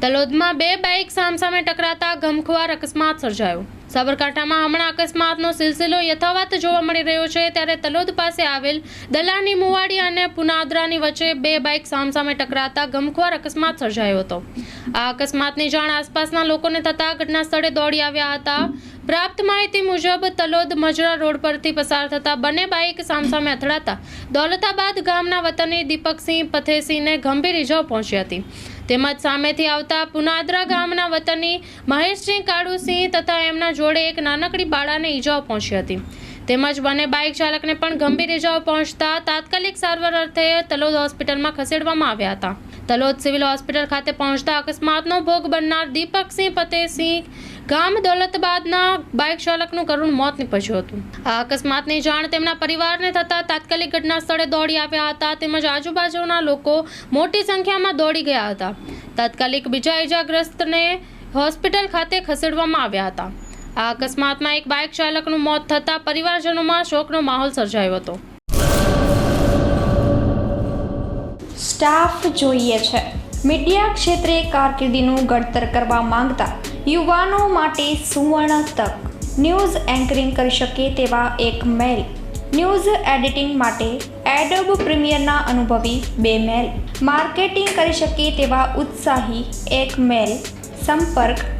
તલોદમાં બે બાઇક સામસામે ટકરાતા ગમખ્વાર અકસ્માત સર્જાયો. સાબરકાંઠામાં હમણાં અકસ્માતનો સિલસિલો યથાવત જોવા મળી રહ્યો છે ત્યારે તલોદ પાસે આવેલ દલાની મુવાડી અને પુનાદરાની વચ્ચે બે બાઇક સામસામે ટકરાતા ગમખ્વાર અકસ્માત સર્જાયો હતો. આ અકસ્માતની જાણ આસપાસના લોકોને થતાં ઘટના સ્થળે દોડી આવ્યા હતા. પ્રાપ્ત માહિતી મુજબ, તલોદ મજરા રોડ પરથી પસાર થતા બંને બાઇક સામસામે અથડાતા દોલતાબાદ ગામના વતની દીપકસિંહ પથેસિંહને ગંભીર ઇજાઓ પહોંચી હતી. તેમજ સામેથી આવતા પુનાદરા ગામના વતની મહેશસિંહ કાળુસિંહ તથા એમના જોડે એક નાનકડી બાળાને ઈજાઓ પહોંચી હતી. તેમજ બંને બાઇક ચાલકને પણ ગંભીર ઇજાઓ પહોંચતા તાત્કાલિક સારવાર અર્થે તલોદ હોસ્પિટલમાં ખસેડવામાં આવ્યા હતા. તલોદ સિવિલ હોસ્પિટલ ખાતે પહોંચતા અકસ્માતનો ભોગ બનનાર દીપકસિંહ ફતેહસિંહ ગામ દોલતબાદના બાઇક ચાલકનું કરુણ મોત નીપજ્યું હતું. આ અકસ્માતની જાણ તેમના પરિવારને થતાં તાત્કાલિક ઘટના સ્થળે દોડી આવ્યા હતા તેમજ આજુબાજુના લોકો મોટી સંખ્યામાં દોડી ગયા હતા. તાત્કાલિક બીજા ઇજાગ્રસ્તને હોસ્પિટલ ખાતે ખસેડવામાં આવ્યા હતા. આ અકસ્માતમાં એક બાઇક ચાલકનું મોત થતાં પરિવારજનોમાં શોકનો માહોલ સર્જાયો હતો. સ્ટાફ જોઈએ છે. મીડિયા ક્ષેત્રે કારકિર્દીનું ઘડતર કરવા માંગતા યુવાનો માટે સુવર્ણ તક. ન્યૂઝ એન્કરિંગ કરી શકે તેવા એક મેલ. ન્યૂઝ એડિટિંગ માટે એડોબ પ્રીમિયરના અનુભવી બે મેલ. માર્કેટિંગ કરી શકે તેવા ઉત્સાહી એક મેલ. સંપર્ક